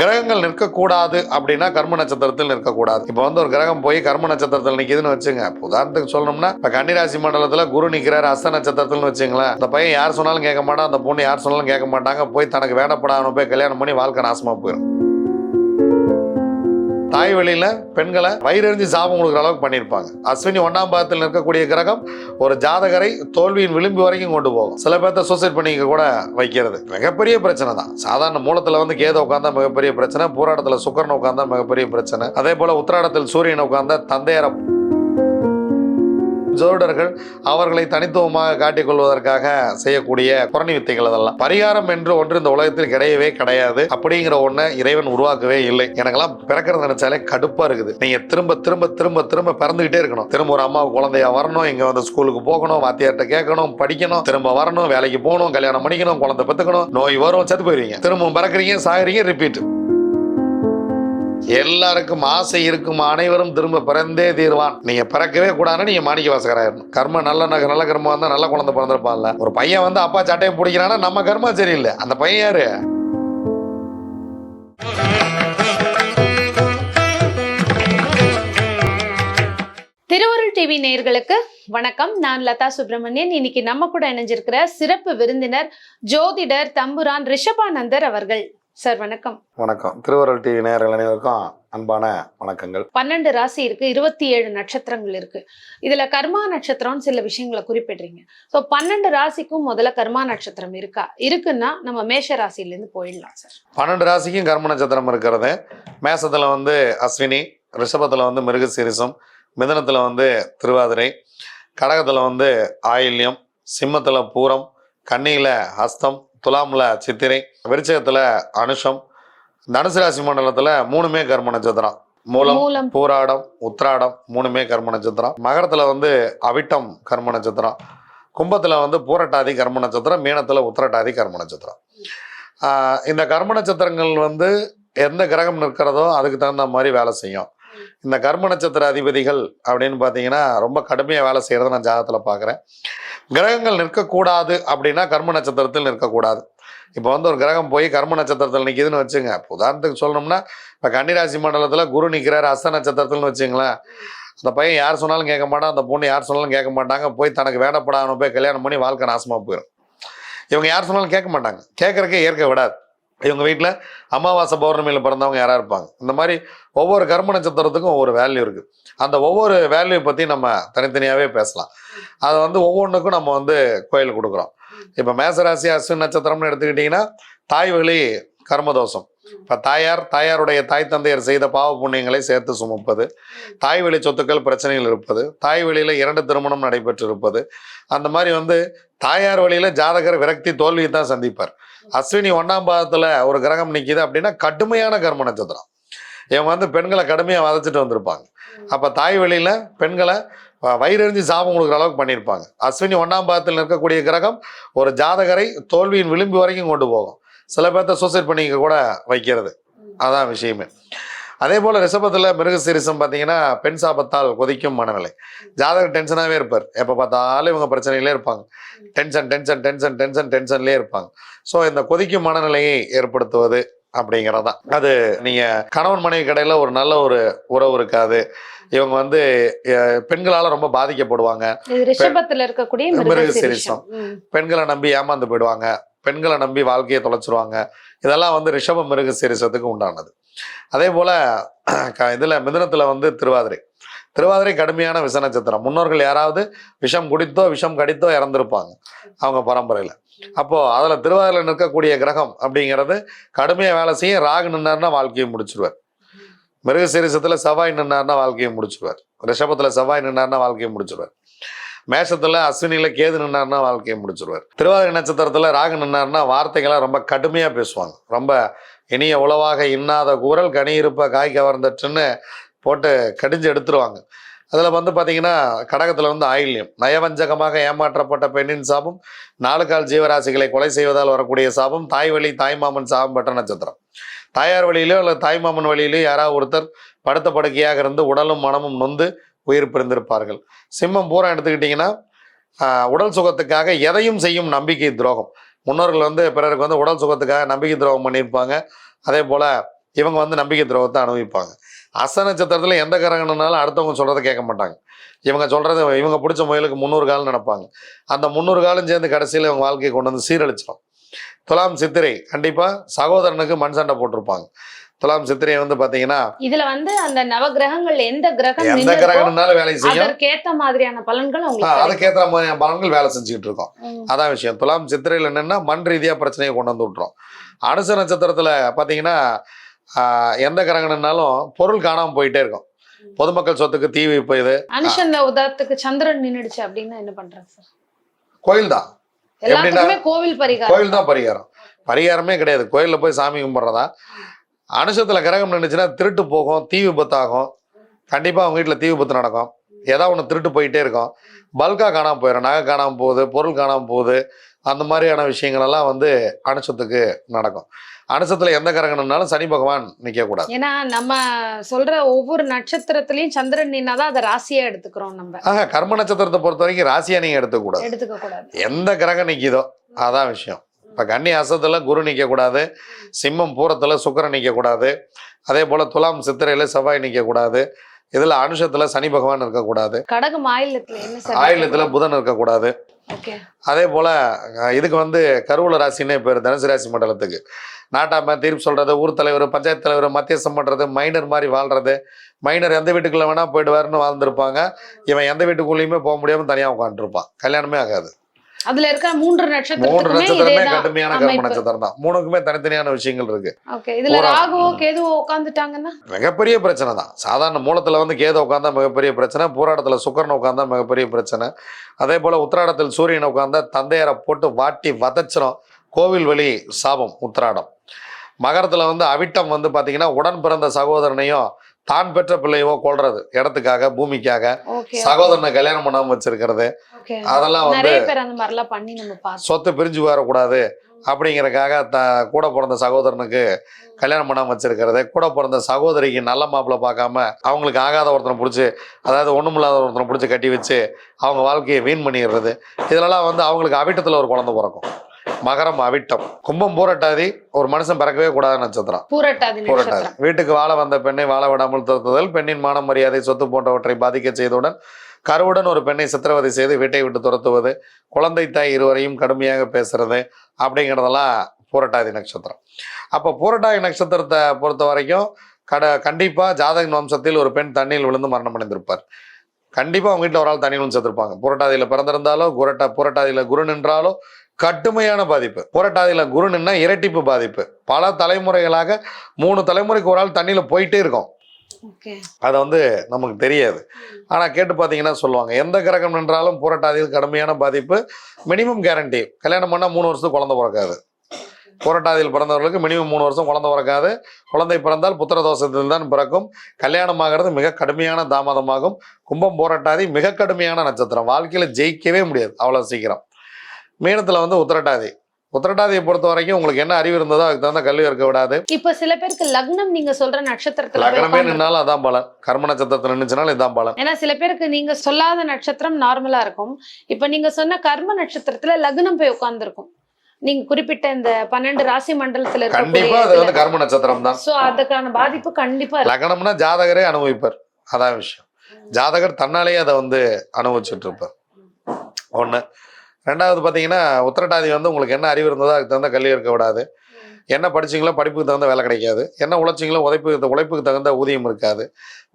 கிரகங்கள் நிற்கக்கூடாது அப்படின்னா கர்ம நட்சத்திரத்தில் நிற்கக்கூடாது. இப்போ வந்து ஒரு கிரகம் போய் கர்ம நட்சத்திரத்தில் நிற்கிதுன்னு வச்சுங்க உதாரணத்துக்கு சொல்லணும்னா இப்போ கன்னிராசி மண்டலத்தில் குரு நிற்கிறார் அஸ்த நட்சத்திரத்தில்னு வச்சுங்களேன் அந்த பையன் யார் சொன்னாலும் கேட்க மாட்டான் அந்த பொண்ணு யார் சொன்னாலும் கேட்க மாட்டாங்க. போய் தனக்கு வேண்டப்படாமல் போய் கல்யாணம் பண்ணி வாழ்க்கை நாசமாக போயிடும் தாய் வழியில பெண்களை வயிறறிஞ்சு சாபம் கொடுக்குற அளவுக்கு பண்ணியிருப்பாங்க. அஸ்வினி ஒன்னாம் பாதத்தில் இருக்கக்கூடிய கிரகம் ஒரு ஜாதகரை தோல்வியின் விளிம்பு வரைக்கும் கொண்டு போகும். சில பேர்த்த சூசைட் பண்ணிக்க கூட வைக்கிறது. மிகப்பெரிய பிரச்சனை தான். சாதாரண மூலத்துல வந்து கேத உட்காந்தா மிகப்பெரிய பிரச்சனை பூராடத்துல சுக்கரன் உட்காந்தா மிகப்பெரிய பிரச்சனை. அதே போல உத்திராடத்தில் சூரியன் உட்காந்தா தந்தையர ஜோடர்கள் அவர்களை தனித்துவமாக காட்டிக்கொள்வதற்காக செய்யக்கூடிய புரணி வித்தைகள் அதெல்லாம். பரிகாரம் என்று ஒன்று இந்த உலகத்தில் கிடையவே கிடையாது. அப்படிங்கிற ஒண்ணை இறைவன் உருவாக்கவே இல்லை. எனக்கெல்லாம் பிறக்கிறது நினைச்சாலே கடுப்பா இருக்குது. நீங்க திரும்ப திரும்ப திரும்ப திரும்ப பிறந்துகிட்டே இருக்கணும். திரும்ப ஒரு அம்மா குழந்தையா வரணும் இங்க வந்து ஸ்கூலுக்கு போகணும் வாத்தியார்ட்ட கேட்கணும் படிக்கணும் திரும்ப வரணும் வேலைக்கு போகணும் கல்யாணம் பண்ணிக்கணும் குழந்தை பத்துக்கணும். நோய் வரும் செத்து போயிருவீங்க. திரும்பவும் பிறக்கிறீங்க சாகுறீங்க ரிப்பீட் எல்லாருக்கும் ஆசை இருக்கும் அனைவரும் திரும்ப பிறந்தே தீர்வான். நீங்க பிறக்கவே கூடாதுன்னு நீங்க மாணிக்க வாசகராயிரணும். கர்ம நல்ல நக நல்ல கர்மம் வந்தா நல்ல குழந்தை பிறந்திருப்பான்ல. ஒரு பையன் வந்து அப்பா சட்டையை பிடிக்கிறான்னா நம்ம கர்மா சரியில்லை. அந்த பையன் யாரு? திருவருள் டிவி நேயர்களுக்கு வணக்கம். நான் லதா சுப்பிரமணியன். இன்னைக்கு நம்ம கூட இணைஞ்சிருக்கிற சிறப்பு விருந்தினர் ஜோதிடர் தம்புரான் ரிஷபானந்தர் அவர்கள். சார் வணக்கம். வணக்கம். திருவருள் டிவி நேயர்கள் அனைவருக்கும் அன்பான வணக்கங்கள். பன்னெண்டு ராசி இருக்கு இருபத்தி ஏழு நட்சத்திரங்கள் இருக்கு. இதுல கர்மா நட்சத்திரம்னு சில விஷயங்களை குறிப்பிடுறீங்க. ஸோ பன்னெண்டு ராசிக்கும் முதல்ல கர்மா நட்சத்திரம் இருக்கா? இருக்குன்னா நம்ம மேஷ ராசியில இருந்து போயிடலாம் சார். பன்னெண்டு ராசிக்கும் கர்ம நட்சத்திரம் இருக்கிறது. மேசத்துல வந்து அஸ்வினி ரிஷபத்துல வந்து மிருகசீரிசம் மிதனத்துல வந்து திருவாதிரை கடகத்துல வந்து ஆயில்யம் சிம்மத்துல பூரம் கன்னியில ஹஸ்தம் துலாம்ல சித்திரை விருச்சகத்துல அனுஷம் தனுசு ராசி மண்டலத்துல மூணுமே கர்ம நட்சத்திரம். மூலம் பூராடம் உத்ராடம் மூணுமே கர்ம நட்சத்திரம். மகரத்துல வந்து அவிட்டம் கர்ம நட்சத்திரம். கும்பத்துல வந்து பூரட்டாதி கர்ம நட்சத்திரம் மீனத்துல உத்திரட்டாதி கர்ம நட்சத்திரம். இந்த கர்ம நட்சத்திரங்கள் வந்து எந்த கிரகம் நிற்கிறதோ அதுக்கு தகுந்த மாதிரி வேலை செய்யும். இந்த கர்ம நட்சத்திர அதிபதிகள் அப்படின்னு பார்த்தீங்கன்னா ரொம்ப கடுமையாக வேலை செய்கிறத நான் ஜாதகத்தில் பார்க்குறேன் கிரகங்கள் நிற்கக்கூடாது அப்படின்னா கர்ம நட்சத்திரத்தில் நிற்கக்கூடாது. இப்போ வந்து ஒரு கிரகம் போய் கர்ம நட்சத்திரத்தில் நிற்கிதுன்னு வச்சுங்க. இப்போ உதாரணத்துக்கு சொல்லணும்னா இப்போ கன்னிராசி மண்டலத்தில் குரு நிற்கிறார் அஸ்த நட்சத்திரத்தில்னு வச்சுங்களேன். அந்த பையன் யார் சொன்னாலும் கேட்க மாட்டான் அந்த பொண்ணு யார் சொன்னாலும் கேட்க மாட்டாங்க. போய் தனக்கு வேண்டப்படாமல் போய் கல்யாணம் பண்ணி வாழ்க்கை நாசமாக போயிடும் இவங்க யார் சொன்னாலும் கேட்க மாட்டாங்க. கேட்கறக்கே ஏற்க விடாது. இவங்க வீட்டில் அமாவாசை பௌர்ணமியில் பிறந்தவங்க யாராக இருப்பாங்க. இந்த மாதிரி ஒவ்வொரு கர்ம நட்சத்திரத்துக்கும் ஒவ்வொரு வேல்யூ இருக்குது அந்த ஒவ்வொரு வேல்யூ பற்றி நம்ம தனித்தனியாகவே பேசலாம். அதை வந்து ஒவ்வொன்றுக்கும் நம்ம வந்து கோயில் கொடுக்குறோம். இப்போ மேசராசி அஸ்வின் நட்சத்திரம்னு எடுத்துக்கிட்டிங்கன்னா தாய் வழி கர்மதோஷம். இப்போ தாயார் தாயாருடைய தாய் தந்தையர் செய்த பாவ புண்ணியங்களை சேர்த்து சுமப்பது தாய் வழி சொத்துக்கள் பிரச்சனைகள் இருப்பது தாய் வழியில் இரண்டு திருமணம் நடைபெற்று இருப்பது அந்த மாதிரி வந்து தாயார் வழியில் ஜாதகர் விரக்தி தோல்வியை தான் சந்திப்பார். அஸ்வினி ஒன்றாம் பாதத்தில் ஒரு கிரகம் நிற்கிது அப்படின்னா கடுமையான கர்ம நட்சத்திரம். இவங்க வந்து பெண்களை கடுமையாக வதச்சிட்டு வந்திருப்பாங்க. அப்போ தாய் வழியில் பெண்களை வ- வயிறறிஞ்சு சாபம் கொடுக்குற அளவுக்கு பண்ணியிருப்பாங்க. அஸ்வினி ஒன்றாம் பாதத்தில் நிற்கக்கூடிய கிரகம் ஒரு ஜாதகரை தோல்வியின் விளிம்பு வரைக்கும் கொண்டு போகும். சில பேர்த்த சூசைட் பண்ணிக்க கூட வைக்கிறது. அதான் விஷயமே. அதே போல் ரிஷபத்தில் மிருகசீரிசம் பார்த்தீங்கன்னா பெண் சாபத்தால் கொதிக்கும் மனநிலை. ஜாதகர் டென்ஷனாகவே இருப்பார். எப்போ பார்த்தாலும் இவங்க பிரச்சனையிலே இருப்பாங்க. டென்ஷன் டென்ஷன் டென்ஷன் டென்ஷன் டென்ஷன்லேயே இருப்பாங்க. ஸோ இந்த கொதிக்கும் மனநிலையை ஏற்படுத்துவது அப்படிங்கிறது தான் அது நீங்கள் கணவன் மனைவி கடையில் ஒரு நல்ல ஒரு உறவு இருக்காது. இவங்க வந்து பெண்களால் ரொம்ப பாதிக்கப்படுவாங்க. ரிஷபத்துல இருக்கக்கூடிய மிருகசீரிஷம். மிருகசீரிஷம் ம். பெண்களை நம்பி ஏமாந்து போயிடுவாங்க. பெண்களை நம்பி வாழ்க்கையை தொலைச்சிருவாங்க. இதெல்லாம் வந்து ரிஷப மிருக சீரிசத்துக்கு உண்டானது. அதே போல இதுல மிதுனத்துல வந்து திருவாதிரை. திருவாதிரை கடுமையான விஷ நட்சத்திரம். முன்னோர்கள் யாராவது விஷம் குடித்தோ விஷம் கடித்தோ இறந்திருப்பாங்க அவங்க பரம்பரையில. அப்போ அதுல திருவாதிரையில் நிற்கக்கூடிய கிரகம் அப்படிங்கிறது கடுமையா வேலை செய்யும். ராகு நின்னார்னா வாழ்க்கையை முடிச்சிருவார். மிருக சீரிசத்துல செவ்வாய் நின்னார்னா வாழ்க்கையை முடிச்சிருவார். ரிஷபத்துல செவ்வாய் நின்னார்னா வாழ்க்கையை முடிச்சிருவார். மேஷத்துல அஸ்வினியில கேது நின்னார்னா வாழ்க்கையை முடிச்சிருவார். திருவாதிரை நட்சத்திரத்துல ராகு நின்னார்னா வார்த்தைகளை ரொம்ப கடுமையா பேசுவாங்க. ரொம்ப இனிய உளவாக இன்னாத கூறல் கனி இருப்ப காய் கவர்ந்துட்டுன்னு போட்டு கடிஞ்சு எடுத்துருவாங்க. அதில் வந்து பார்த்தீங்கன்னா கடகத்தில் வந்து ஆயில்யம். நயவஞ்சகமாக ஏமாற்றப்பட்ட பெண்ணின் சாபம் நாலுக்கால் கால் ஜீவராசிகளை கொலை செய்வதால் வரக்கூடிய சாபம் தாய் வழி தாய்மாமன் சாபம் பெற்ற நட்சத்திரம். தாயார் வழியிலோ இல்லை தாய்மாமன் வழியிலோ யாராவது ஒருத்தர் படுத்த படுக்கையாக இருந்து உடலும் மனமும் நொந்து உயிர் பிரிந்திருப்பார்கள் சிம்மம் பூரா எடுத்துக்கிட்டிங்கன்னா உடல் சுகத்துக்காக எதையும் செய்யும் நம்பிக்கை துரோகம். முன்னோர்கள் வந்து பிறருக்கு வந்து உடல் சுகத்துக்காக நம்பிக்கை துரோகம் பண்ணியிருப்பாங்க. அதே போல் இவங்க வந்து நம்பிக்கை துரோகத்தை அனுபவிப்பாங்க. அச நட்சத்திரத்தில் எந்த கிரகணம்னாலும் அடுத்தவங்க சொல்கிறத கேட்க மாட்டாங்க. இவங்க சொல்கிறது இவங்க பிடிச்ச முயலுக்கு முந்நூறு காலம் நடப்பாங்க அந்த முந்நூறு காலம் சேர்ந்து கடைசியில் இவங்க வாழ்க்கையை கொண்டு வந்து சீரழிச்சிடும் துலாம் சித்திரை கண்டிப்பாக சகோதரனுக்கு மண் சண்டை போட்டிருப்பாங்க. துலாம் சித்திரை வந்து பார்த்தீங்கன்னா இதுல வந்து அந்த நவ கிரகங்கள் எந்த கிரகம் எந்த நின்னுருக்கோ, கிரகணம்னாலும் வேலை செய்யும். அதற்கேத்த மாதிரியான பலன்கள். அதுக்கேற்ற மாதிரியான பலன்கள் வேலை செஞ்சுக்கிட்டு இருக்கோம். அதான் விஷயம். துலாம் சித்திரையில் என்னன்னா மண் ரீதியாக பிரச்சனையை கொண்டு வந்து விட்டுரும். அனுச நட்சத்திரத்தில் பார்த்தீங்கன்னா ஆஹ், எந்த கிரகணம்னாலும் பொருள் காணாமல் போயிட்டே இருக்கும். பொதுமக்கள் சொத்துக்கு தீ வைப்பது அனுஷன் உதாரணத்துக்கு சந்திரன் நின்னுடுச்சு அப்படின்னா என்ன பண்றது சார்? கோயில் தான். கோவில் பரிகாரம். கோயில் தான் பரிகாரம். பரிகாரமே கிடையாது. கோயிலில் போய் சாமி கும்பிட்றதா? அனுஷத்தில் கிரகம் நின்றுச்சுன்னா திருட்டு போகும் தீ விபத்தாகும். கண்டிப்பாக அவங்க வீட்டில் தீ விபத்து நடக்கும். ஏதாவது ஒன்று திருட்டு போயிட்டே இருக்கும். பல்காக காணாமல் போயிடும். நகை காணாமல் போகுது பொருள் காணாமல் போகுது. அந்த மாதிரியான விஷயங்கள் எல்லாம் வந்து அனுஷத்துக்கு நடக்கும். அனுஷத்தில் எந்த கிரகணம்னாலும் சனி பகவான் நிற்கக்கூடாது ஏன்னா நம்ம சொல்ற ஒவ்வொரு நட்சத்திரத்திலயும் சந்திரன் நின்னாதான் அதை ராசியா எடுத்துக்கிறோம் நம்ம. ஆக கர்ம நட்சத்திரத்தை பொறுத்த வரைக்கும் ராசியாக நீங்கள் எடுத்துக்கூடாது எடுத்துக்க கூடாது. எந்த கிரகம் நிற்கிதோ அதான் விஷயம். இப்போ கன்னி அசத்தில் குரு நிற்கக்கூடாது சிம்மம் பூரத்தில் சுக்கிரன் நிற்கக்கூடாது அதே போல் துலாம் சித்திரையில் செவ்வாய் நிற்கக்கூடாது இதில் அனுஷத்தில் சனி பகவான் இருக்கக்கூடாது. கடகம் ஆயிலத்துல ஆயிலத்தில் புதன் இருக்கக்கூடாது. அதே போல் இதுக்கு வந்து கருவூல ராசின்னே பேர் தனுசு ராசி மண்டலத்துக்கு. நாட்டாம தீர்ப்பு சொல்கிறது ஊர் தலைவர் பஞ்சாயத்து தலைவர் மத்தியஸ்தம் பண்ணுறது மைனர் மாதிரி வாழ்கிறது மைனர் எந்த வீட்டுக்குள்ளே வேணால் போயிடுவாருன்னு வாழ்ந்துருப்பாங்க இவன் எந்த வீட்டுக்குள்ளேயுமே போக முடியாமல் தனியாக உட்காந்துருப்பான் கல்யாணமே ஆகாது. அதுல இருக்கிற மூன்று மூன்று நட்சத்திரத்துக்குமே நட்சத்திரமே கடுமையான கர்ம. நட்சத்திரம் தான் மூணுக்குமே தனித்தனியான விஷயங்கள் இருக்கு. ஓகே இதுல ராகுவோ கேதுவோ உட்காந்துட்டாங்கன்னா மிகப்பெரிய பிரச்சனை தான் சாதாரண மூலத்துல வந்து கேது உட்காந்தா மிகப்பெரிய பிரச்சனை பூராடத்துல சுக்கரன் உட்காந்தா மிகப்பெரிய பிரச்சனை. அதே போல உத்திராடத்தில் சூரியன் உட்காந்தா தந்தையரை போட்டு வாட்டி வதச்சிரும். கோவில் வழி சாபம் உத்திராடம். மகரத்துல வந்து அவிட்டம் வந்து பாத்தீங்கன்னா உடன் பிறந்த சகோதரனையும் தான் பெற்ற பிள்ளையவோ கொள்றது இடத்துக்காக பூமிக்காக. சகோதரனை கல்யாணம் பண்ணாம வச்சிருக்கிறது. அதெல்லாம் வந்து சொத்து பிரிஞ்சு வரக்கூடாது அப்படிங்கறக்காக த கூட பிறந்த சகோதரனுக்கு கல்யாணம் பண்ணாம வச்சிருக்கிறது கூட பிறந்த சகோதரிக்கு நல்ல மாப்பிள்ளை பார்க்காம அவங்களுக்கு ஆகாத ஒருத்தனை பிடிச்சி அதாவது ஒண்ணுமில்லாத ஒருத்தனை பிடிச்சி கட்டி வச்சு அவங்க வாழ்க்கையை வீண் பண்ணிடுறது. இதெல்லாம் வந்து அவங்களுக்கு அவிட்டத்தில் ஒரு குழந்தை பிறக்கும். மகரம் அவிட்டம். கும்பம் பூரட்டாதி ஒரு மனுஷன் பிறக்கவே கூடாது நட்சத்திரம். பூரட்டாதி பூரட்டாதி. வீட்டுக்கு வாழ வந்த பெண்ணை வாழ விடாமல் திருத்துதல் பெண்ணின் மான மரியாதை சொத்து போன்றவற்றை பாதிக்க செய்தவுடன் கருவுடன் ஒரு பெண்ணை சித்திரவதை செய்து வீட்டை விட்டு துரத்துவது குழந்தை தாய் இருவரையும் கடுமையாக பேசுறது அப்படிங்கிறதெல்லாம் பூரட்டாதி நட்சத்திரம். அப்போ பூரட்டாதி நட்சத்திரத்தை பொறுத்த வரைக்கும் கட கண்டிப்பாக ஜாதக வம்சத்தில் ஒரு பெண் தண்ணியில் விழுந்து மரணம் அடைந்திருப்பார். கண்டிப்பாக அவங்க வீட்டில் ஒரு ஆள் தண்ணி விழுந்து செத்துருப்பாங்க. புரட்டாதியில் பிறந்திருந்தாலோ குரட்டா புரட்டாதியில் குரு நின்றாலோ கடுமையான பாதிப்பு. புரட்டாதியில் குரு நின்னா இரட்டிப்பு பாதிப்பு. பல தலைமுறைகளாக மூணு தலைமுறைக்கு ஒரு ஆள் தண்ணியில் போயிட்டே இருக்கும். அதை வந்து நமக்கு தெரியாது. ஆனால் கேட்டு பார்த்தீங்கன்னா சொல்லுவாங்க எந்த கிரகம் நின்றாலும் புரட்டாதியில் கடுமையான பாதிப்பு மினிமம் கேரண்டி கல்யாணம் பண்ணால் மூணு வருஷத்துக்கு குழந்தை பிறக்காது. புரட்டாதியில் பிறந்தவர்களுக்கு மினிமம் மூணு வருஷம் குழந்தை பிறக்காது. குழந்தை பிறந்தால் புத்திர தோஷத்தில் தான் பிறக்கும். கல்யாணம் ஆகிறது மிக கடுமையான தாமதமாகும். கும்பம் போராட்டாதி மிக கடுமையான நட்சத்திரம். வாழ்க்கையில் ஜெயிக்கவே முடியாது அவ்வளோ சீக்கிரம். மீனத்தில் வந்து உத்திரட்டாதி. உத்திரட்டாதியை பொறுத்த வரைக்கும் உங்களுக்கு என்ன அறிவு இருந்ததோ அதுக்கு தகுந்த கல்வி இருக்க விடாது. இப்ப சில பேருக்கு லக்னம் நீங்க சொல்ற நட்சத்திரத்துல லக்னமே நின்னாலும் அதான் பலன். கர்ம நட்சத்திரத்தில் நின்றுச்சுனாலும் இதான் பலன். ஏன்னா சில பேருக்கு நீங்க சொல்லாத நட்சத்திரம் நார்மலா இருக்கும். இப்ப நீங்க சொன்ன கர்ம நட்சத்திரத்துல லக்னம் போய் உட்கார்ந்துருக்கும். நீங்க குறிப்பிட்ட இந்த பன்னெண்டு ராசி மண்டலத்துல கண்டிப்பா அது வந்து கர்ம நட்சத்திரம் தான். சோ அதுக்கான பாதிப்பு கண்டிப்பா லக்னம்னா ஜாதகரே அனுபவிப்பார். அதான் விஷயம். ஜாதகர் தன்னாலேயே அதை வந்து அனுபவிச்சுட்டு இருப்பார். ஒன்று ரெண்டாவது பார்த்தீங்கன்னா உத்திரட்டாதி வந்து உங்களுக்கு என்ன அறிவு இருந்ததோ அதுக்கு தகுந்த கல்வி இருக்க விடாது. என்ன படிச்சீங்களோ படிப்புக்கு தகுந்த வேலை கிடைக்காது. என்ன உழைச்சிங்களோ உழைப்புக்கு உழைப்புக்கு தகுந்த ஊதியம் இருக்காது.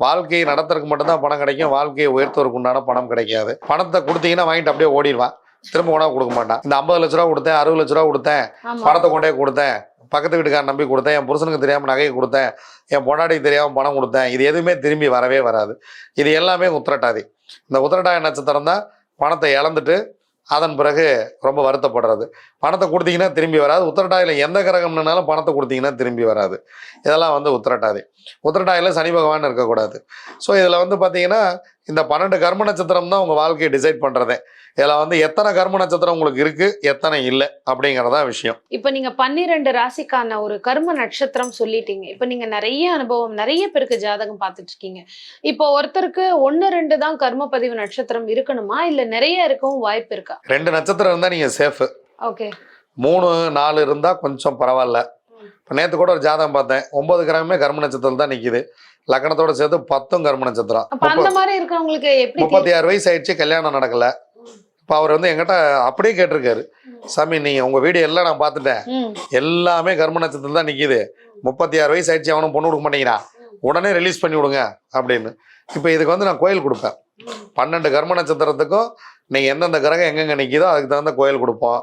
வாழ்க்கையை நடத்துறதுக்கு மட்டும்தான் பணம் கிடைக்கும். வாழ்க்கையை உயர்த்துவதற்கு உண்டான பணம் கிடைக்காது. பணத்தை கொடுத்தீங்கன்னா வாங்கிட்டு அப்படியே ஓடிடுவான். திரும்ப கொண்டா கொடுக்க மாட்டான். இந்த ஐம்பது லட்ச ரூபா கொடுத்தேன் அறுபது லட்ச ரூபா கொடுத்தேன் பணத்தை கொண்டே கொடுத்தேன் பக்கத்து வீட்டுக்காரன் நம்பி கொடுத்தேன் என் புருஷனுக்கு தெரியாமல் நகையை கொடுத்தேன் என் பொண்டாட்டிக்கு தெரியாமல் பணம் கொடுத்தேன். இது எதுவுமே திரும்பி வரவே வராது. இது எல்லாமே உத்திரட்டாதி. இந்த உத்திரட்டாதி நட்சத்திரம் தான் பணத்தை இழந்துட்டு அதன் பிறகு ரொம்ப வருத்தப்படுறது. பணத்தை கொடுத்தீங்கன்னா திரும்பி வராது. உத்திரட்டாதியில் எந்த கிரகம்னாலும் பணத்தை கொடுத்தீங்கன்னா திரும்பி வராது. இதெல்லாம் வந்து உத்தரட்டாதி. உத்திரட்டாதியில் சனி பகவான் இருக்கக்கூடாது. ஸோ இதில் வந்து பார்த்தீங்கன்னா இந்த பன்னெண்டு கர்ம நட்சத்திரம் தான் உங்கள் வாழ்க்கையை டிசைட் பண்ணுறதே இதில் வந்து எத்தனை கர்ம நட்சத்திரம் உங்களுக்கு இருக்குது எத்தனை இல்லை அப்படிங்கிறதா விஷயம். இப்ப நீங்க பன்னிரெண்டு ராசிக்கான ஒரு கர்ம நட்சத்திரம் சொல்லிட்டீங்க. இப்ப நீங்க நிறைய அனுபவம் நிறைய பேருக்கு ஜாதகம் பார்த்துட்டு இருக்கீங்க. இப்போ ஒருத்தருக்கு ஒன்னு ரெண்டு தான் கர்ம பதிவு நட்சத்திரம் இருக்கணுமா? இல்ல நிறைய இருக்கவும் வாய்ப்பு இருக்கா? ரெண்டு நட்சத்திரம் இருந்தால் நீங்கள் சேஃபு ஓகே. மூணு நாலு இருந்தால் கொஞ்சம் பரவாயில்ல. இப்போ நேற்று கூட ஒரு ஜாதகம் பார்த்தேன். ஒன்பது கிராமே கர்ம நட்சத்திரம் தான் நிக்குது. லக்னத்தோட சேர்த்து பத்தும் கர்ம நட்சத்திரம். அப்ப அந்த மாதிரி இருக்கிறவங்களுக்கு எப்படி முப்பத்தி ஆறு வயசு ஆயிடுச்சு கல்யாணம் நடக்கல. இப்போ அவர் வந்து எங்கிட்ட அப்படியே கேட்டிருக்காரு. சாமி நீங்க உங்க வீடியோ எல்லாம் நான் பார்த்துட்டேன். எல்லாமே கர்ம நட்சத்திரம் தான் நிக்குது. முப்பத்தி ஆறு வயசு ஆயிடுச்சு அவனும் பொண்ணு கொடுக்க மாட்டேங்கிறான் உடனே ரிலீஸ் பண்ணி விடுங்க அப்படின்னு. இப்போ இதுக்கு வந்து நான் கோயில் கொடுப்பேன். பன்னெண்டு கர்ம நட்சத்திரத்துக்கும் நீங்க எந்தெந்த கிரகம் எங்கெங்க நிக்குதோ அதுக்கு தகுந்த கோயில் கொடுப்போம்.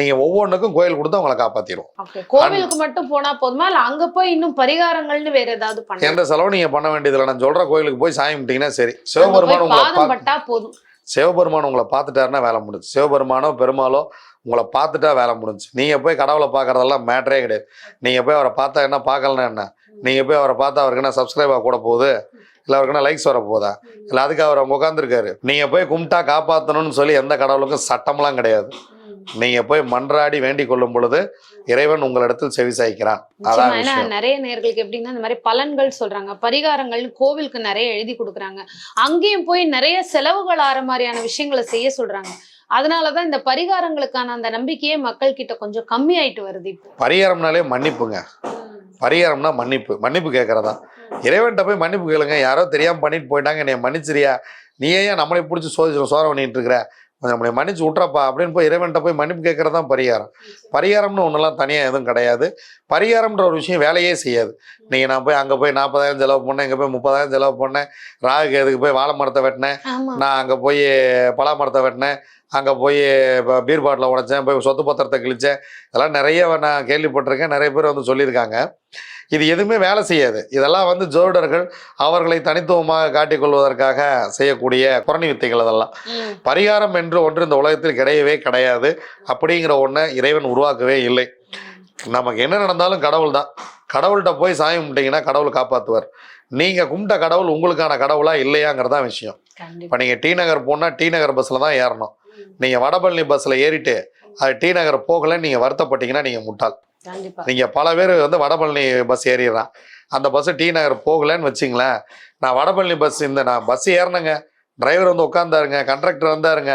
நீங்க ஒவ்வொன்றுக்கும் கோயில் கொடுத்து உங்களை காப்பாத்திரும். okay. கோவிலுக்கு மட்டும் போனா போதுமா? இல்ல அங்க போய் இன்னும் பரிகாரங்கள்னு வேற ஏதாவது எந்த செலவும் நீங்க பண்ண வேண்டியதில்லை. நான் சொல்ற கோயிலுக்கு போய் சாமி கும்பிட்டீங்கன்னா சரி. சிவபெருமான் உங்களை பட்டா போதும். சிவபெருமான் உங்களை பார்த்துட்டாருன்னா வேலை முடிஞ்சு சிவபெருமானோ பெருமாளோ உங்களை பார்த்துட்டா வேலை முடிஞ்சு நீங்கள் போய் கடவுளை பார்க்கறதெல்லாம் மேட்டரே கிடையாது. நீங்கள் போய் அவரை பார்த்தா என்ன பார்க்கலன்னா என்ன? நீங்கள் போய் அவரை பார்த்தா அவருக்கு என்ன சப்ஸ்கிரைபா கூட போகுது? இல்லை அவருக்கு என்ன லைக்ஸ் வர போதா இல்லை அதுக்கு அவர் உட்காந்துருக்காரு நீங்கள் போய் கும்பிட்டா காப்பாற்றணும்னு சொல்லி எந்த கடவுளுக்கும் சட்டம்லாம் கிடையாது. நீங்க போய் மன்றாடி வேண்டிக் கொள்ளும் பொழுது இறைவன் உங்களிடத்தில் செவி சாய்க்கிறான். அதான் நிறைய நேர்களுக்கு எப்படின்னா இந்த மாதிரி பலன்கள் சொல்றாங்க. பரிகாரங்கள்னு கோவிலுக்கு நிறைய எழுதி கொடுக்குறாங்க. அங்கேயும் போய் நிறைய செலவுகள் ஆற மாதிரியான விஷயங்களை செய்ய சொல்றாங்க. அதனாலதான் இந்த பரிகாரங்களுக்கான அந்த நம்பிக்கையே மக்கள் கிட்ட கொஞ்சம் கம்மி ஆயிட்டு வருது பரிகாரம்னாலே மன்னிப்புங்க. பரிகாரம்னா மன்னிப்பு. மன்னிப்பு கேட்கறதா இறைவன்கிட்ட போய் மன்னிப்பு கேளுங்க. யாரோ தெரியாம பண்ணிட்டு போயிட்டாங்க. என்னை மன்னிச்சிரியா? நீ ஏன் நம்மளை பிடிச்சி சோதிச்சு சோதனை பண்ணிட்டு இருக்கிற? கொஞ்சம் நம்மளை மன்னிச்சு விட்றப்பா அப்படின்னு போய் இறைவன்கிட்ட போய் மன்னிப்பு கேட்கறது தான் பரிகாரம் பரிகாரம்னு ஒன்றெல்லாம் தனியாக எதுவும் கிடையாது. பரிகாரம்ன்ற ஒரு விஷயம் வேலையே செய்யாது. நீங்கள் நான் போய் அங்கே போய் நாற்பதாயிரம் செலவு பண்ணேன் இங்கே போய் முப்பதாயிரம் செலவு பண்ணேன் ராகு எதுக்கு போய் வாழை மரத்தை வெட்டினேன் நான் அங்கே போய் பலா மரத்தை வெட்டினேன் அங்கே போய் இப்போ பீர் பாட்டில் உடைச்சேன் போய் சொத்து பத்திரத்தை கிழிச்சேன் இதெல்லாம் நிறைய நான் கேள்விப்பட்டிருக்கேன். நிறைய பேர் வந்து சொல்லியிருக்காங்க. இது எதுவுமே வேலை செய்யாது. இதெல்லாம் வந்து ஜோதிடர்கள் அவர்களை தனித்துவமாக காட்டிக்கொள்வதற்காக செய்யக்கூடிய புரணி வித்தைகள் அதெல்லாம். பரிகாரம் என்று ஒன்று இந்த உலகத்தில் கிடையவே கிடையாது. அப்படிங்கிற ஒன்றை இறைவன் உருவாக்கவே இல்லை. நமக்கு என்ன நடந்தாலும் கடவுள் தான். கடவுள்கிட்ட போய் சாமி கும்பிட்டீங்கன்னா கடவுள் காப்பாற்றுவார் நீங்கள் கும்பிட்ட கடவுள் உங்களுக்கான கடவுளா இல்லையாங்கிறதான் விஷயம். இப்போ நீங்கள் டி நகர் போனால் டி நகர் பஸ்ஸில் தான் ஏறணும். நீங்கள் வடபழனி பஸ்ஸில் ஏறிட்டு அது டி நகர் போகலைன்னு நீங்கள் வருத்தப்பட்டீங்கன்னா நீங்கள் முட்டாள். நீங்கள் பல பேர் வந்து வடபழனி பஸ் ஏறிடுறான். அந்த பஸ்ஸு டி நகர் போகலைன்னு வச்சிங்களேன் நான் வடபழனி பஸ் இந்த நான் பஸ் ஏறினேங்க டிரைவர் வந்து உட்காந்தாருங்க கண்டக்டர் வந்தாருங்க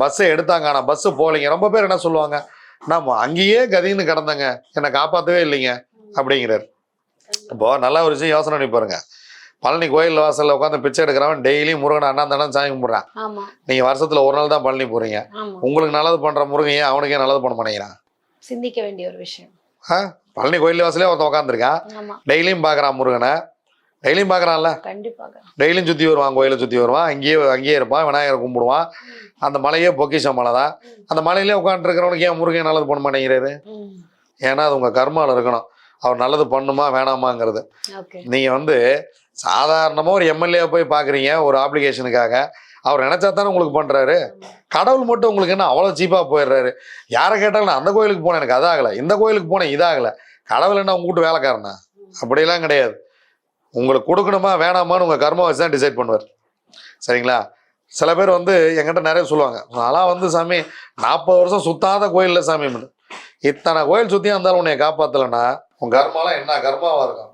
பஸ்ஸை எடுத்தாங்க. ஆனால் பஸ்ஸு போகலைங்க. ரொம்ப பேர் என்ன சொல்லுவாங்க? நான் அங்கேயே கதின்னு கிடந்தேங்க. என்னை காப்பாற்றவே இல்லைங்க அப்படிங்கிறார். இப்போ நல்ல ஒரு விஷயம் யோசனை பண்ணி பாருங்க. பழனி கோயில் வாசல்ல உட்காந்து பிச்சை எடுக்கிறவன் டெய்லியும் முருகன் அண்ணா தானே சாமி கும்பிட்றான். ஆமா. நீங்க வருஷத்துல ஒரு நாள் தான் பழனி போறீங்க. ஆமா. உங்களுக்கு நல்லது பண்ற முருகன் ஏன் அவனுக்கே நல்லது பண்ண மாட்டேங்கிறான்? சிந்திக்க வேண்டிய ஒரு விஷயம்? பழனி கோயில் வாசலே ஒருத்தன் உட்காந்துருக்கான் டெய்லியும் பார்க்கறான் முருகனை டெய்லியும் பார்க்கறான்ல கண்டிப்பாக. டெய்லியும் சுற்றி வருவான் கோயிலை சுற்றி வருவான். அங்கேயே அங்கேயே இருப்பான் விநாயகரை கும்பிடுவான். அந்த மலையே பொக்கிஷ மலை தான். அந்த மலையிலே உட்காந்துருக்கிறவனுக்கு ஏன் முருகன் நல்லது பண்ண மாட்டேங்கிறாரு. ஏன்னா அது உங்கள் கர்மாவில் இருக்கணும். அவர் நல்லது பண்ணுமா வேணாமாங்கிறது. நீங்கள் வந்து சாதாரணமாக ஒரு எம்எல்ஏ போய் பார்க்குறீங்க ஒரு அப்ளிகேஷனுக்காக அவர் நினச்சா தானே உங்களுக்கு பண்ணுறாரு கடவுள் மட்டும் உங்களுக்கு என்ன அவ்வளோ சீப்பாக போயிடுறாரு? யாரை கேட்டாலும் நான் அந்த கோயிலுக்கு போனேன் எனக்கு அதாகலை. இந்த கோயிலுக்கு போனேன் இதாகலை. கடவுள் என்ன உங்க வீட்டு வேலைக்காரனா? அப்படியெல்லாம் கிடையாது. உங்களுக்கு கொடுக்கணுமா வேணாமான்னு உங்கள் கர்மா வச்சு தான் டிசைட் பண்ணுவார். சரிங்களா? சில பேர் வந்து என்கிட்ட நிறைய சொல்லுவாங்க. நான்லாம் வந்து சாமி நாற்பது வருஷம் சுத்தாத கோயிலில் சாமி. இத்தனை கோயில் சுற்றியும் இருந்தாலும் உன்னை காப்பாற்றலைன்னா உன் கர்மாலாம் என்ன? கர்மாவா இருக்கும்.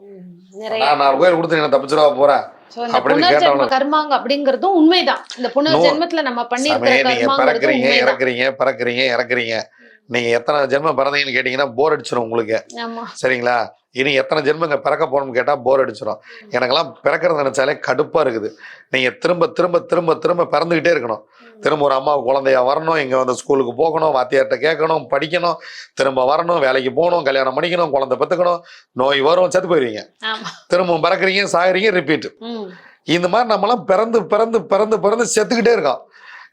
நான் நாலு கோயில் கொடுத்து நான் தப்பிச்சிடவா போறேன் கர்மாங்க அப்படிங்கறதும் உண்மைதான். இந்த புனர்ஜென்மத்துல நம்ம சாமி பண்ணிருக்கிற நீங்க கர்மாங்கிறது பிறக்குறீங்க உண்மைதான். இறக்குறீங்க பிறக்குறீங்க இறக்குறீங்க. நீங்க எத்தனை ஜென்மம் பிறந்தீங்கன்னு கேட்டீங்கன்னா போர் அடிச்சிடும் உங்களுக்கு. சரிங்களா? இனி எத்தனை ஜென்மங்க பிறக்க போறோம்னு கேட்டா போர் அடிச்சிடும் எனக்கெல்லாம் பிறக்கிறது நினைச்சாலே கடுப்பா இருக்குது. நீங்க திரும்ப திரும்ப திரும்ப திரும்ப பிறந்துகிட்டே இருக்கணும். திரும்ப ஒரு அம்மா குழந்தையா வரணும் இங்க வந்து ஸ்கூலுக்கு போகணும் வாத்தியார்ட்ட கேட்கணும் படிக்கணும் திரும்ப வரணும் வேலைக்கு போகணும் கல்யாணம் பண்ணிக்கணும் குழந்தை பெற்றுக்கணும் நோய் வரும் செத்து போயிருவீங்க. ஆமா. திரும்ப பிறக்குறீங்க சாகுறீங்க ரிப்பீட் ம். இந்த மாதிரி நம்மலாம் பிறந்து பிறந்து பிறந்து பிறந்து செத்துக்கிட்டே இருக்கோம்.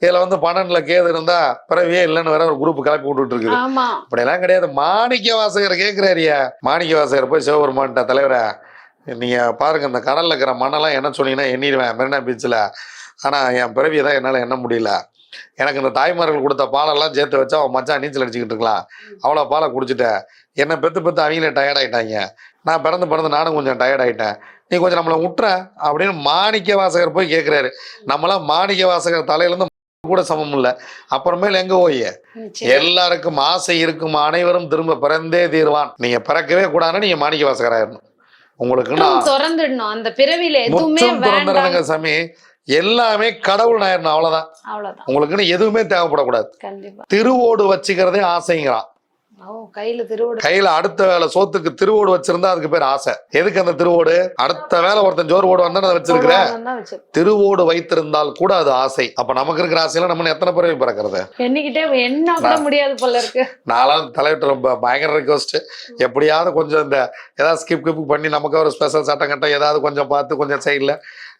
இதுல வந்து பன்னெண்டுல கேது இருந்தா பிறவியே இல்லைன்னு வேற ஒரு குரூப் கிளப்பி விட்டுட்டு இருக்குது. அப்படியெல்லாம் கிடையாது. மாணிக்க வாசகர் கேட்கிறாரியா மாணிக்க வாசகர் போய் சிவபெருமான்ட்ட தலைவரே நீங்க பாருங்க இந்த கடல்ல இருக்கிற மண்ணெல்லாம் என்ன சொன்னீங்கன்னா எண்ணிடுவேன் மெரினா பீச்சில். ஆனா என் பிறவியை தான் என்னால எண்ண முடியல. எனக்கு இந்த தாய்மார்கள் கொடுத்த பாலெல்லாம் சேர்த்து வச்சா அவன் மச்சான் நீச்சல் அடிச்சுக்கிட்டு இருக்கலாம். அவ்வளோ பாலை குடிச்சிட்டேன் என்னை பெத்து பெத்து அவங்களே டயர்ட் ஆயிட்டாங்க. நான் பிறந்து பிறந்து நானும் கொஞ்சம் டயர்ட் ஆயிட்டேன். நீ கொஞ்சம் நம்மளை விட்டுற அப்படின்னு மாணிக்க வாசகர் போய் கேட்குறாரு நம்மளாம் மாணிக்க வாசகர் தலையிலேருந்து கூட சமம் இல்லை. அப்புறமேல் எங்க போய் நிச்சயம். எல்லாருக்கும் ஆசை இருக்கும் அனைவரும் திரும்ப பிறந்தே தீர்வான். நீங்க பிறக்கவே கூடாதுன்னு நீங்க மாணிக்க வாசகராயிரணும். உங்களுக்கு நான் அந்த எதுவுமே சாமி. எல்லாமே கடவுள் நாயிரணும் அவ்வளவுதான். உங்களுக்குன்னு எதுவுமே தேவைப்படக்கூடாது. திருவோடு வச்சுக்கிறதே ஆசைங்கிறான். கையில அடுத்த வேலை சோத்துக்கு திருவோடு வச்சிருந்தா அதுக்கு பேர் ஆசை. எதுக்கு அந்த திருவோடு? அடுத்த வேலை ஒருத்தன் ஜோறு ஓடு வந்தா அதை வச்சிருக்கிற. திருவோடு வைத்திருந்தால் கூட அது ஆசை. அப்ப நமக்கு இருக்கிற ஆசையில நம்ம எத்தனை பிறவி பிறக்கிறது? எண்ணிக்கிட்டே என்ன கூட முடியாது போல இருக்கு. நாலாம் தலைவர்கிட்ட ரொம்ப பயங்கர ரிக்வஸ்ட் எப்படியாவது கொஞ்சம் இந்த ஏதாவது ஸ்கிப் கிப் பண்ணி நமக்கு ஒரு ஸ்பெஷல் சட்டம் கட்டம் ஏதாவது கொஞ்சம் பார்த்து கொஞ்சம் சைடில்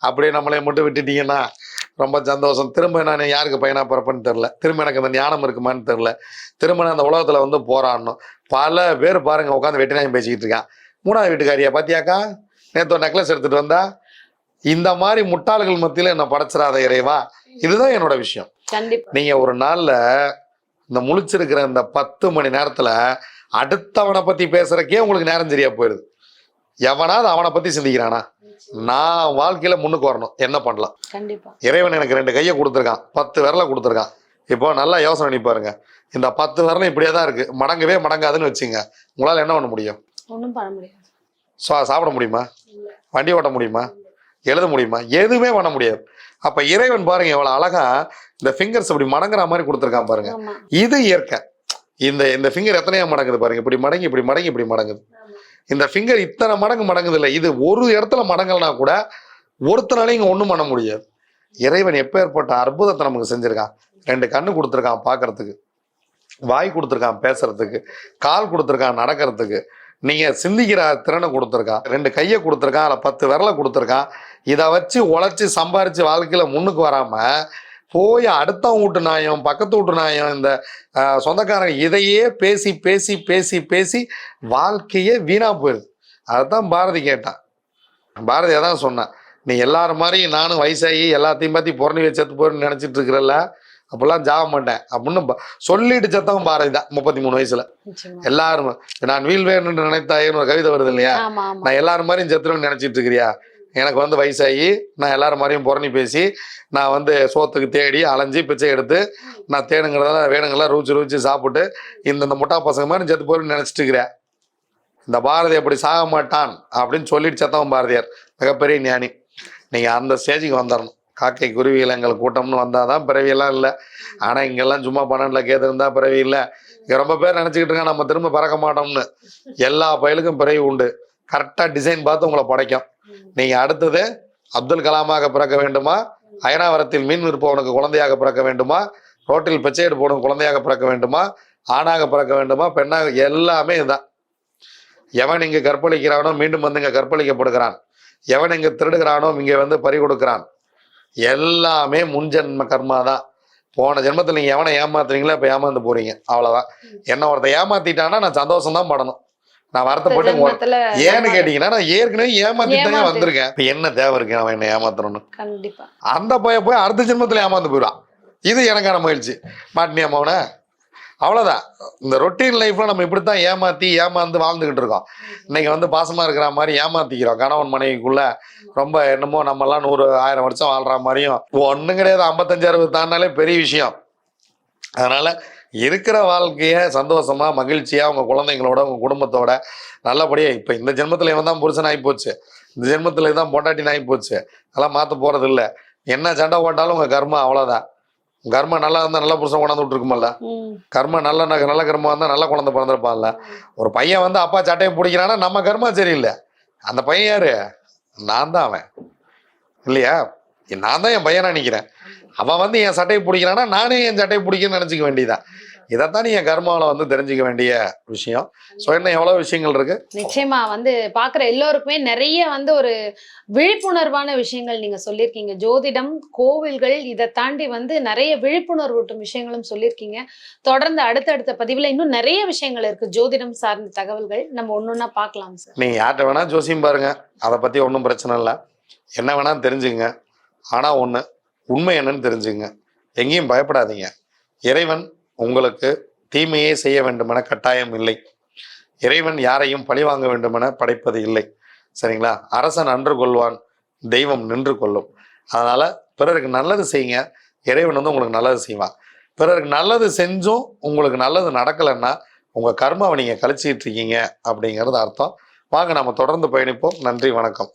அப்படியே நம்மளே மட்டும் விட்டுட்டீங்கன்னா ரொம்ப சந்தோஷம். திரும்ப நான் யாருக்கு பையனா பிறப்பேன்னு தெரில திரும்ப எனக்கு அந்த ஞானம் இருக்குமான்னு தெரில திரும்ப நான் அந்த உலகத்தில் வந்து போராடணும். பல பேர் பாருங்க உட்காந்து வெட்டினாயும் பேசிக்கிட்டு இருக்கான். மூணாவது வீட்டுக்காரியா பாத்தியாக்கா? நேற்று நெக்லஸ் எடுத்துட்டு வந்தா இந்த மாதிரி முட்டாள்கள் மத்தியில் என்ன படைச்சிடாத இறைவா? இதுதான் என்னோட விஷயம். கண்டிப்பா. நீங்க ஒரு நாள்ல இந்த முழிச்சிருக்கிற இந்த பத்து மணி நேரத்துல அடுத்தவனை பத்தி பேசுறக்கே உங்களுக்கு நேரம் சரியா போயிடுது எவனாவது அவனை பத்தி சிந்திக்கிறானா? நான் வாழ்க்கையில முன்னுக்கு வரணும். என்ன பண்ணலாம்? கண்டிப்பா. இறைவன் எனக்கு ரெண்டு கையை கொடுத்துருக்கான். பத்து விரலை கொடுத்துருக்கான். இப்போ நல்லா யோசனை பண்ணி பாருங்க. இந்த பத்து விரலும் இப்படியே தான் இருக்கு. மடங்கவே மடங்காதுன்னு வச்சுங்க. உங்களால என்ன பண்ண முடியும்? ஒண்ணும் பண்ண முடியாது. சாப்பிட முடியுமா? வண்டி ஓட்ட முடியுமா? எழுத முடியுமா? எதுவுமே பண்ண முடியாது. அப்ப இறைவன் பாருங்க எவ்வளவு அழகா இந்த ஃபிங்கர்ஸ் இப்படி மடங்குற மாதிரி கொடுத்துருக்கான் பாருங்க. இது இயற்கை. இந்த இந்த ஃபிங்கர் எத்தனையா மடங்குது பாருங்க. இப்படி மடங்கி இப்படி மடங்கி இப்படி மடங்குது. இந்த ஃபிங்கர் இத்தனை மடங்கு மடங்குது இல்லை இது ஒரு இடத்துல மடங்கல்னா கூட ஒருத்தனாலையும் இங்கே ஒன்றும் பண்ண முடியாது. இறைவன் எப்பேற்பட்ட அற்புதத்தை நமக்கு செஞ்சுருக்கான்? ரெண்டு கண்ணு கொடுத்துருக்கான் பார்க்கறதுக்கு. வாய் கொடுத்துருக்கான் பேசுறதுக்கு. கால் கொடுத்துருக்கான் நடக்கிறதுக்கு. நீங்கள் சிந்திக்கிற திறனை கொடுத்துருக்கான். ரெண்டு கையை கொடுத்துருக்கான் அதில் பத்து விரலை கொடுத்துருக்கான். இதை வச்சு உழைச்சி சம்பாரித்து வாழ்க்கையில் முன்னுக்கு வராமல் போய் அடுத்தவங்க வீட்டு நாயம் பக்கத்து வீட்டு நாயம் இந்த சொந்தக்காரங்க இதையே பேசி பேசி பேசி பேசி வாழ்க்கையே வீணா போயிடுது அதைத்தான் பாரதி கேட்டான். பாரதி அதான் சொன்னான். நீ எல்லாரும் மாதிரி நானும் வயசாகி எல்லாத்தையும் பற்றி புறணி வச்சத்து போறேன்னு நினைச்சிட்டு இருக்கிறல்ல? அப்பெல்லாம் ஜாக மாட்டேன் அப்படின்னு சொல்லிட்டு செத்தவன் பாரதி தான் முப்பத்தி மூணு வயசுல எல்லாரும் நான் வீல் வேணும்னு நினைத்தாயேன்னு ஒரு கவிதை வருது இல்லையா? நான் எல்லாரும் மாதிரியும் செத்துருன்னு நினைச்சிட்டு இருக்கிறியா? எனக்கு வந்து வயசாகி நான் எல்லாரும் மாதிரியும் புறணி பேசி நான் வந்து சோத்துக்கு தேடி அலைஞ்சு பிச்சை எடுத்து நான் தேனுங்கிறதெல்லாம் வேணுங்கெல்லாம் ரூச்சி ரூச்சி சாப்பிட்டு இந்த இந்த முட்டா பசங்க மாதிரி செத்து போய் நினைச்சிட்டு இருக்கிறேன் இந்த பாரதி அப்படி சாக மாட்டான் அப்படின்னு சொல்லிட்டு செத்தவன் பாரதியார். மிகப்பெரிய ஞானி. நீங்கள் அந்த ஸ்டேஜுக்கு வந்துடணும் காக்கை குருவிகள் எங்கள் கூட்டம்னு வந்தால் தான் பிறவியெல்லாம் இல்லை. ஆனால் இங்கெல்லாம் சும்மா பன்னெண்டில் கேட்டுருந்தா பிறவி இல்லை. இங்கே ரொம்ப பேர் நினச்சிக்கிட்டு இருக்கேன் நம்ம திரும்ப பறக்க மாட்டோம்னு. எல்லா பயலுக்கும் பிறவி உண்டு. கரெக்டாக டிசைன் பார்த்து உங்களை படைக்கும். நீங்க அடுத்தது அப்துல் கலாமாக பிறக்க வேண்டுமா? அயனாவரத்தில் மீன் விற்பவனுக்கு குழந்தையாக பிறக்க வேண்டுமா? ரோட்டில் பிச்சை எடுப்பவனுக்கு குழந்தையாக பிறக்க வேண்டுமா? ஆணாக பிறக்க வேண்டுமா? பெண்ணாக எல்லாமே இதுதான். எவன் இங்கு கற்பழிக்கிறானோ மீண்டும் வந்து இங்க கற்பழிக்கப்படுகிறான். எவன் இங்கு திருடுகிறானோ இங்க வந்து பறி கொடுக்கிறான். எல்லாமே முன்ஜென்ம கர்மா தான் போன ஜென்மத்தில் நீங்க எவனை ஏமாத்துறீங்களோ இப்ப ஏமாந்து போறீங்க. அவ்வளவுதான். என்ன ஒருத்தன் ஏமாத்திட்டானா நான் சந்தோஷம் தான் படணும். நான் வருத்தப்பட்டு ஏன்னு கேட்டீங்கன்னா நான் ஏற்கனவே ஏமாத்திட்டு தான் ஏமாத்து. வந்திருக்கேன். இப்ப என்ன தேவை இருக்கு? அவன் என்ன ஏமாத்தணும்னு. கண்டிப்பா. அந்த பைய போய் அடுத்த ஜென்மத்துல ஏமாந்து போயிடுவான். இது எனக்கான மகிழ்ச்சி மாட்டினியா மவன அவ்வளவுதான். இந்த ரொட்டீன் லைஃப்ல நம்ம இப்படித்தான் ஏமாத்தி ஏமாந்து வாழ்ந்துகிட்டு இருக்கோம். இன்னைக்கு வந்து பாசமா இருக்கிற மாதிரி ஏமாத்திக்கிறோம். கணவன் மனைவிக்குள்ள ரொம்ப என்னமோ நம்ம எல்லாம் நூறு ஆயிரம் வருஷம் வாழ்ற மாதிரியும் ஒண்ணும் கிடையாது. ஐம்பத்தஞ்சு அறுபது தாண்டாலே பெரிய விஷயம். அதனால இருக்கிற வாழ்க்கைய சந்தோஷமா மகிழ்ச்சியா உங்க குழந்தைங்களோட உங்க குடும்பத்தோட நல்லபடியா இப்ப இந்த ஜென்மத்துல இவன் தான் புருஷன் ஆகி போச்சு. இந்த ஜென்மத்துல இதான் பொண்டாட்டின் ஆகி போச்சு. அதெல்லாம் மாத்த போறது இல்ல. என்ன சண்டை போட்டாலும் உங்க கர்மா அவ்வளவுதான். உங்க கர்மா நல்லா இருந்தா நல்ல புருஷன் கொண்டாந்து விட்டுருக்குமல்ல? ம். கர்மா நல்ல நல்ல கர்மா இருந்தா நல்ல குழந்தை பிறந்திருப்பான்ல? ஒரு பையன் வந்து அப்பா சட்டையை பிடிக்கிறான்னா நம்ம கர்மா சரியில்லை. அந்த பையன் யாரு? நான் தான் அவன். இல்லையா? நான் தான் என் பையனா நிக்கிறேன். அவன் வந்து என் சட்டையை பிடிக்கிறான்னா நானே என் சட்டையை பிடிக்கணும்னு நினைச்சுக்க வேண்டியதான் இதைத்தான் நீ என் கர்மாவில் வந்து தெரிஞ்சுக்க வேண்டிய விஷயம். ஸோ என்ன எவ்வளவு விஷயங்கள் இருக்கு? நிச்சயமா வந்து பாக்குற எல்லோருக்குமே நிறைய வந்து ஒரு விழிப்புணர்வான விஷயங்கள் நீங்க சொல்லியிருக்கீங்க. ஜோதிடம் கோவில்கள் இதை தாண்டி வந்து நிறைய விழிப்புணர்வூட்டும் விஷயங்களும் சொல்லியிருக்கீங்க. தொடர்ந்து அடுத்தடுத்த பதிவுல இன்னும் நிறைய விஷயங்கள் இருக்கு. ஜோதிடம் சார்ந்த தகவல்கள் நம்ம ஒன்னொன்னா பார்க்கலாம் சார். நீங்க யார்கிட்ட வேணா ஜோசியம் பாருங்க. அதை பத்தி ஒன்றும் பிரச்சனை இல்லை. என்ன வேணா தெரிஞ்சுங்க ஆனால் ஒன்று உண்மை என்னன்னு தெரிஞ்சுங்க. எங்கேயும் பயப்படாதீங்க. இறைவன் உங்களுக்கு தீமையே செய்ய வேண்டுமென கட்டாயம் இல்லை. இறைவன் யாரையும் பழிவாங்க வேண்டுமென படைப்பது இல்லை. சரிங்களா? அரசன் அன்று கொள்வான் தெய்வம் நின்று கொள்ளும். அதனால் பிறருக்கு நல்லது செய்யுங்க. இறைவன் வந்து உங்களுக்கு நல்லது செய்வான். பிறருக்கு நல்லது செஞ்சும் உங்களுக்கு நல்லது நடக்கலைன்னா உங்கள் கர்மாவை நீங்கள் கழிச்சிக்கிட்டு இருக்கீங்க அப்படிங்கிறது அர்த்தம். வாங்க நம்ம தொடர்ந்து பயணிப்போம். நன்றி வணக்கம்.